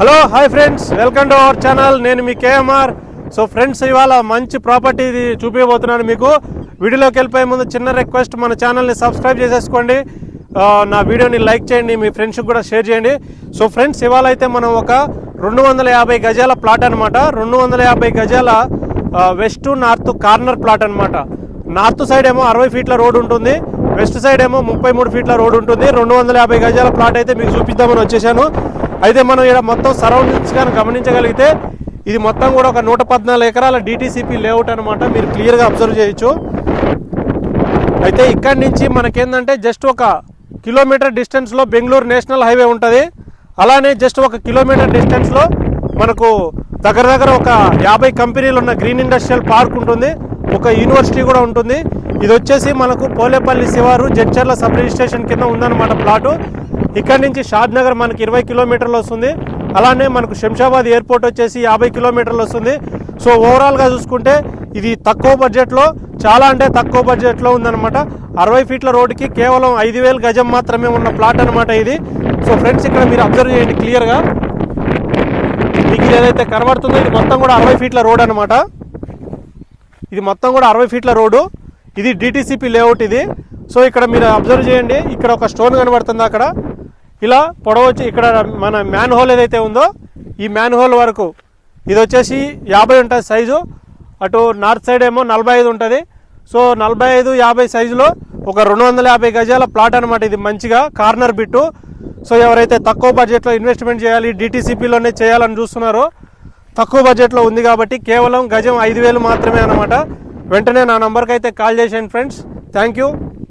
Hello hi friends. Welcome to our channel. నేను మీ KMR. So friends ఇవాళ మంచి ప్రాపర్టీ ఇది చూపించబోతున్నాను మీకు. వీడియోలోకి వెళ్ళిపోయే ముందు చిన్న రిక్వెస్ట్ మన ఛానల్ని సబ్స్క్రైబ్ చేసేసుకోండి. నా వీడియోని లైక్ చేయండి మీ ఫ్రెండ్స్కి కూడా షేర్ చేయండి. సో ఫ్రెండ్స్ ఇవాళ అయితే మనం ఒక రెండు వందల యాభై గజాల ప్లాట్ అనమాట రెండు వందల యాభై గజాల వెస్ట్ నార్త్ కార్నర్ ప్లాట్ అనమాట నార్త్ సైడ్ ఏమో అరవై ఫీట్ల రోడ్ ఉంటుంది. వెస్ట్ సైడ్ ఏమో ముప్పై మూడు ఫీట్ల రోడ్ ఉంటుంది. రెండు వందల యాభై గజాల ప్లాట్ అయితే మీకు చూపిద్దామని వచ్చేసాను. అయితే మనం ఇక్కడ మొత్తం సరౌండింగ్స్ కానీ గమనించగలిగితే ఇది మొత్తం కూడా ఒక నూట పద్నాలుగు ఎకరాల డిటీసీపీ లేఅవుట్ అనమాట మీరు క్లియర్గా అబ్జర్వ్ చేయొచ్చు. అయితే ఇక్కడి నుంచి మనకేందంటే జస్ట్ ఒక కిలోమీటర్ డిస్టెన్స్లో బెంగళూరు నేషనల్ హైవే ఉంటుంది. అలానే జస్ట్ ఒక కిలోమీటర్ డిస్టెన్స్లో మనకు దగ్గర దగ్గర ఒక యాభై కంపెనీలు ఉన్న గ్రీన్ ఇండస్ట్రియల్ పార్క్ ఉంటుంది. ఒక యూనివర్సిటీ కూడా ఉంటుంది. ఇది వచ్చేసి మనకు పోలేపల్లి శివారు జడ్చర్ల సబ్ రిజిస్ట్రేషన్ కింద ఉందన్నమాట ప్లాటు ఇక్కడి నుంచి షాద్ నగర్ మనకి ఇరవై కిలోమీటర్లు వస్తుంది. అలానే మనకు శంషాబాద్ ఎయిర్పోర్ట్ వచ్చేసి యాభై కిలోమీటర్లు వస్తుంది. సో ఓవరాల్గా చూసుకుంటే ఇది తక్కువ బడ్జెట్లో చాలా అంటే తక్కువ బడ్జెట్లో ఉందన్నమాట. అరవై ఫీట్ల రోడ్డుకి కేవలం ఐదు వేలు గజం మాత్రమే ఉన్న ప్లాట్ అనమాట ఇది. సో ఫ్రెండ్స్ ఇక్కడ మీరు అబ్జర్వ్ చేయండి క్లియర్గా మీకు ఇది ఏదైతే కనబడుతుందో ఇది మొత్తం కూడా అరవై ఫీట్ల రోడ్ అనమాట ఇది మొత్తం కూడా అరవై ఫీట్ల రోడ్డు. ఇది డిటీసీపీ లేఅవుట్ ఇది. సో ఇక్కడ మీరు అబ్జర్వ్ చేయండి. ఇక్కడ ఒక స్టోన్ కనబడుతుంది అక్కడ. ఇలా పొడవచ్చి ఇక్కడ మన మ్యాన్ హోల్ ఏదైతే ఉందో ఈ మ్యాన్ హోల్ వరకు ఇది వచ్చేసి యాభై ఉంటుంది సైజు అటు నార్త్ సైడ్ ఏమో నలభై ఐదు ఉంటుంది. సో నలభై ఐదు యాభై సైజులో ఒక రెండు వందల యాభై గజాల ప్లాట్ అనమాట ఇది మంచిగా కార్నర్ బిట్టు సో ఎవరైతే తక్కువ బడ్జెట్లో ఇన్వెస్ట్మెంట్ చేయాలి డిటీసీపీలోనే చేయాలని చూస్తున్నారో తక్కువ బడ్జెట్లో ఉంది కాబట్టి కేవలం గజం ఐదు వేలు మాత్రమే అనమాట వెంటనే నా నంబర్కి అయితే కాల్ చేసేయండి ఫ్రెండ్స్ థ్యాంక్ యూ